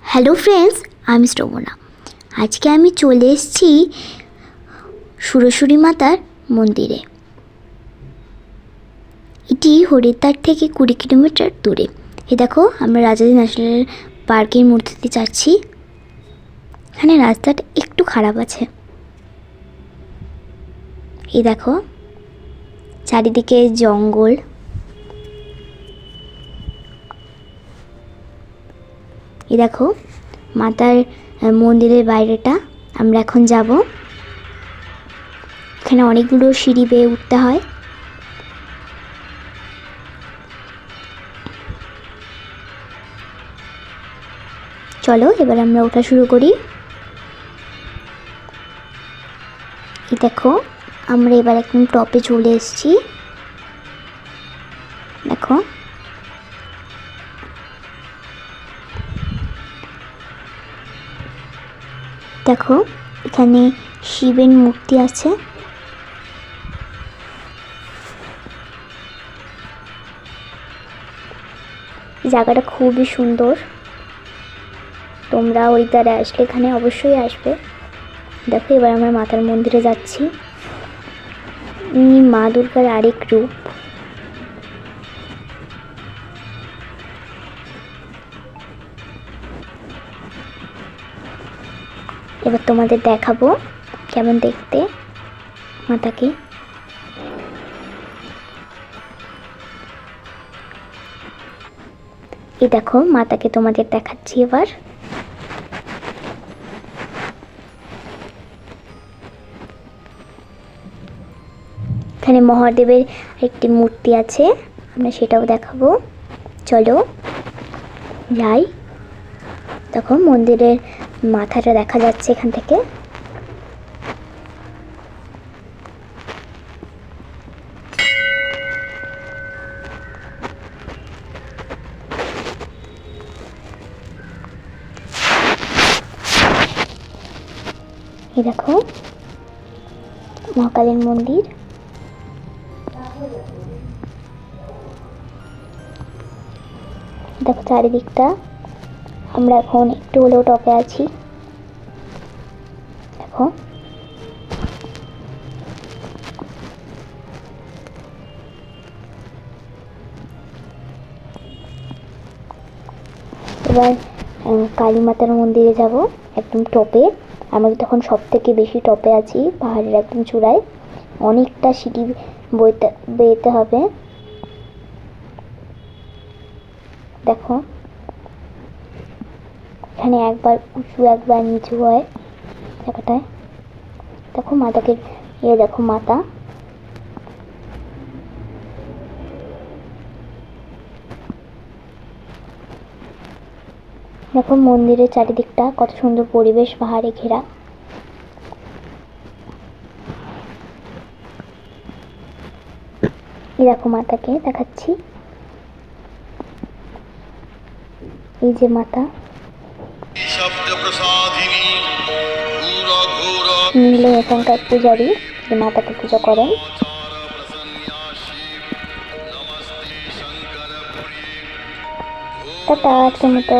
Hello friends আমি শ্রবণা আজকে আমি চলে এসেছি সুরসুরি মাতার মন্দিরে। এটি হরিদ্বার থেকে কুড়ি কিলোমিটার দূরে। এ দেখো, আমরা রাজাজি ন্যাশনাল পার্কের দিয়ে যাচ্ছি। এখানে রাস্তাটা একটু খারাপ আছে। এই দেখো, চারিদিকে জঙ্গল। এই দেখো, মাতার মন্দিরের বাইরেটা। আমরা এখন যাব। এখানে অনেকগুলো সিঁড়ি বেয়ে উঠতে হয়। চলো, এবার আমরা ওঠা শুরু করি। এই দেখো, আমরা এবার একদম টপে চলে এসেছি। দেখো। দেখো, এখানে শিবের মূর্তি আছে। জায়গাটা খুবই সুন্দর। তোমরা ওই হরিদ্বারে আসলে এখানে অবশ্যই আসবে। দেখো, এবার আমরা মাতার মন্দিরে যাচ্ছি। মা দুর্গার আরেক রূপ। এবার তোমাদের দেখাবো কেমন দেখতে মাতাকে। এই দেখো, মাতাকে তোমাদের দেখাচ্ছি এবার। এখানে মহাদেবের একটি মূর্তি আছে, আমরা সেটাও দেখাবো। চলো যাই। দেখো, মন্দিরের মাথাটা দেখা যাচ্ছে এখান থেকে। দেখো মহাকালীর মন্দির। দেখো চারিদিকটা। আমরা এখন একটু হলেও টপে আছি। দেখো। এবার কালী মাতার মন্দিরে যাব, একদম টপে। আমরা তখন সব থেকে বেশি টপে আছি, পাহাড়ের একদম চূড়ায়। অনেকটা সিঁড়ি বইতে বেয়েতে হবে। দেখো। এখানে একবার উঁচু, একবার নিচু হয়। জায়গাটায় দেখো মাতাকে, এ দেখো মাতা। দেখো মন্দিরের চারিদিকটা কত সুন্দর পরিবেশ, পাহাড়ে ঘেরা। দেখো মাতাকে দেখাচ্ছি। এই যে মাতা। নীল এখানকার পূজারী যে মাতাকে পুজো করেন। টাটা আজকের মতো।